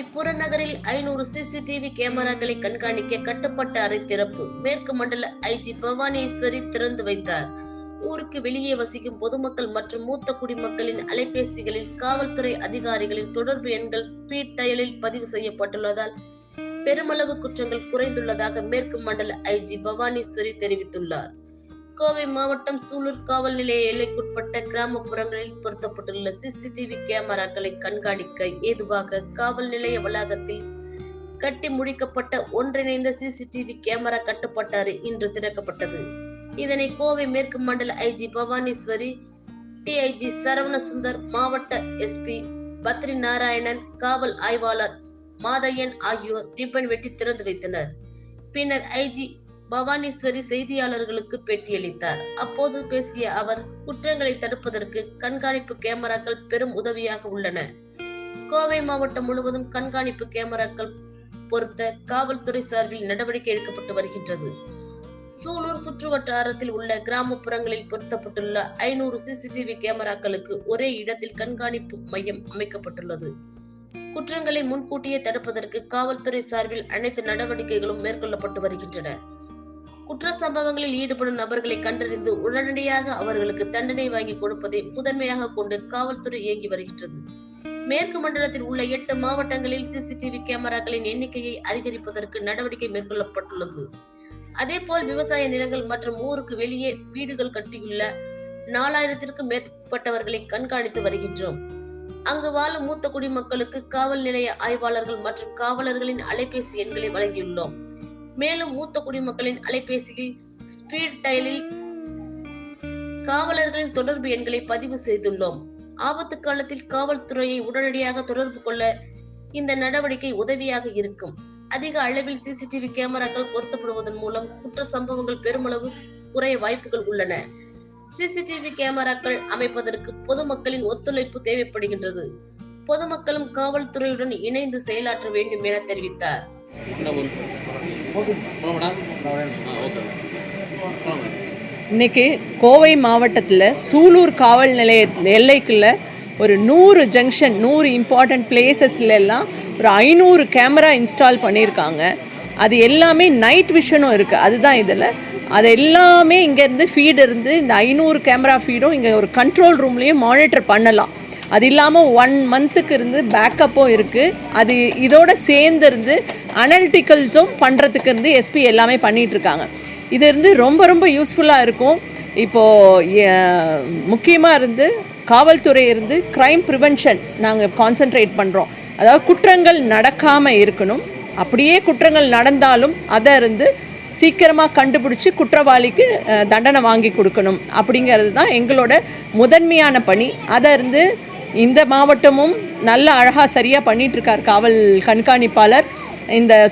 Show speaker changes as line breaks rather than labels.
கோவை புறநகரில் ஐநூறு சிசிடிவி கேமராக்களை கண்காணிக்க கட்டுப்பட்ட அறை திறப்பு. மேற்கு மண்டல ஐஜி பவானீஸ்வரி திறந்து வைத்தார். ஊருக்கு வெளியே வசிக்கும் பொதுமக்கள் மற்றும் மூத்த குடிமக்களின் அலைபேசிகளில் காவல்துறை அதிகாரிகளின் தொடர்பு எண்கள் ஸ்பீட் டயலில் பதிவு செய்யப்பட்டுள்ளதால் பெருமளவு குற்றங்கள் குறைந்துள்ளதாக மேற்கு மண்டல ஐஜி பவானீஸ்வரி தெரிவித்துள்ளார். கோவை மாவட்டம் சூலூர் காவல் நிலைய எல்லைக்குட்பட்ட கிராமப்புறங்களில் பொருத்தப்பட்டுள்ள சிசிடிவி கேமராக்களை கண்காணிக்க ஏதுவாக காவல் நிலைய வளாகத்தில் கட்டி முடிக்கப்பட்ட ஒன்றிணைந்த சிசிடிவி கேமரா கட்டுப்பாட்டு அறை இன்று திறக்கப்பட்டது. இதனை கோவை மேற்கு மண்டல ஐஜி பவானீஸ்வரி டிஐஜி சரவண சுந்தர் மாவட்ட எஸ்பி பத்ரி நாராயணன் காவல் ஆய்வாளர் மாதையன் ஆகியோர் ரிப்பன் வெட்டி திறந்து வைத்தனர். பின்னர் ஐஜி பவானீஸ்வரி செய்தியாளர்களுக்கு பேட்டியளித்தார். அப்போது பேசிய அவர் குற்றங்களை தடுப்பதற்கு கண்காணிப்பு கேமராக்கள் பெரும் உதவியாக உள்ளன. கோவை மாவட்டம் முழுவதும் கண்காணிப்பு கேமராக்கள் பொருத்த காவல்துறை சார்பில் நடவடிக்கை எடுக்கப்பட்டு வருகின்றது. சூலூர் சுற்றுவட்டாரத்தில் உள்ள கிராமப்புறங்களில் பொருத்தப்பட்டுள்ள ஐநூறு சிசிடிவி கேமராக்களுக்கு ஒரே இடத்தில் கண்காணிப்பு மையம் அமைக்கப்பட்டுள்ளது. குற்றங்களை முன்கூட்டியே தடுப்பதற்கு காவல்துறை சார்பில் அனைத்து நடவடிக்கைகளும் மேற்கொள்ளப்பட்டு வருகின்றன. குற்ற சம்பவங்களில் ஈடுபடும் நபர்களை கண்டறிந்து உடனடியாக அவர்களுக்கு தண்டனை வாங்கி கொடுப்பதை முதன்மையாக கொண்டு காவல்துறை இயங்கி வருகின்றது. மேற்கு மண்டலத்தில் உள்ள எட்டு மாவட்டங்களில் சிசிடிவி கேமராக்களின் எண்ணிக்கையை அதிகரிப்பதற்கு நடவடிக்கை மேற்கொள்ளப்பட்டுள்ளது. அதேபோல் விவசாய நிலங்கள் மற்றும் ஊருக்கு வெளியே வீடுகள் கட்டியுள்ள நாலாயிரத்திற்கும் மேற்பட்டவர்களை கண்காணித்து வருகின்றோம். அங்கு வாழும் மூத்த குடிமக்களுக்கு காவல் நிலைய ஆய்வாளர்கள் மற்றும் காவலர்களின் அலைபேசி எண்களை வழங்கியுள்ளோம். மேலும் மூத்த குடிமக்களின் அலைபேசியில் ஸ்பீட் டயலில் காவலர்களின் தொடர்பு எண்களை பதிவு செய்துள்ளோம். ஆபத்து காலத்தில் காவல்துறையை உடனடியாக தொடர்பு கொள்ள இந்த நடவடிக்கை உதவியாக இருக்கும். அதிக அளவில் சிசிடிவி கேமராக்கள் பொருத்தப்படுவதன் மூலம் குற்ற சம்பவங்கள் பெருமளவு குறைய வாய்ப்புகள் உள்ளன. சிசிடிவி கேமராக்கள் அமைப்பதற்கு பொதுமக்களின் ஒத்துழைப்பு தேவைப்படுகின்றது. பொதுமக்களும் காவல்துறையுடன் இணைந்து செயலாற்ற வேண்டும் என தெரிவித்தார்.
இன்னைக்கு கோவை மாவட்டத்தில் சூலூர் காவல் நிலைய எல்லைக்குள்ள ஒரு நூறு ஜங்ஷன் நூறு இம்பார்ட்டண்ட் பிளேசஸ்ல எல்லாம் ஒரு ஐநூறு கேமரா இன்ஸ்டால் பண்ணியிருக்காங்க. அது எல்லாமே நைட் விஷனும் இருக்குது அதுதான் இதில். அது எல்லாமே இங்கேருந்து ஃபீடு இருந்து இந்த ஐநூறு கேமரா ஃபீடும் இங்கே ஒரு கண்ட்ரோல் ரூம்லேயும் மானிட்டர் பண்ணலாம். அது இல்லாமல் ஒன் மந்த்துக்கு இருந்து பேக்கப்பும் இருக்குது அது இதோட சேர்ந்து இருந்து அனலிட்டிக்கல்ஸும் பண்ணுறதுக்கு இருந்து எஸ்பி எல்லாமே பண்ணிகிட்ருக்காங்க இது இருந்து ரொம்ப ரொம்ப யூஸ்ஃபுல்லாக இருக்கும். இப்போது முக்கியமாக இருந்து காவல்துறை இருந்து க்ரைம் ப்ரிவென்ஷன் நாங்கள் கான்சென்ட்ரேட் பண்ணுறோம் அதாவது குற்றங்கள் நடக்காமல் இருக்கணும். அப்படியே குற்றங்கள் நடந்தாலும் அதை இருந்து சீக்கிரமாக கண்டுபிடிச்சி குற்றவாளிக்கு தண்டனை வாங்கி கொடுக்கணும். அப்படிங்கிறது தான் எங்களோட முதன்மையான பணி. அதை இருந்து இந்த மாவட்டமும் நல்ல அழகாக சரியாக பண்ணிகிட்ருக்கார் காவல் கண்காணிப்பாளர். இந்த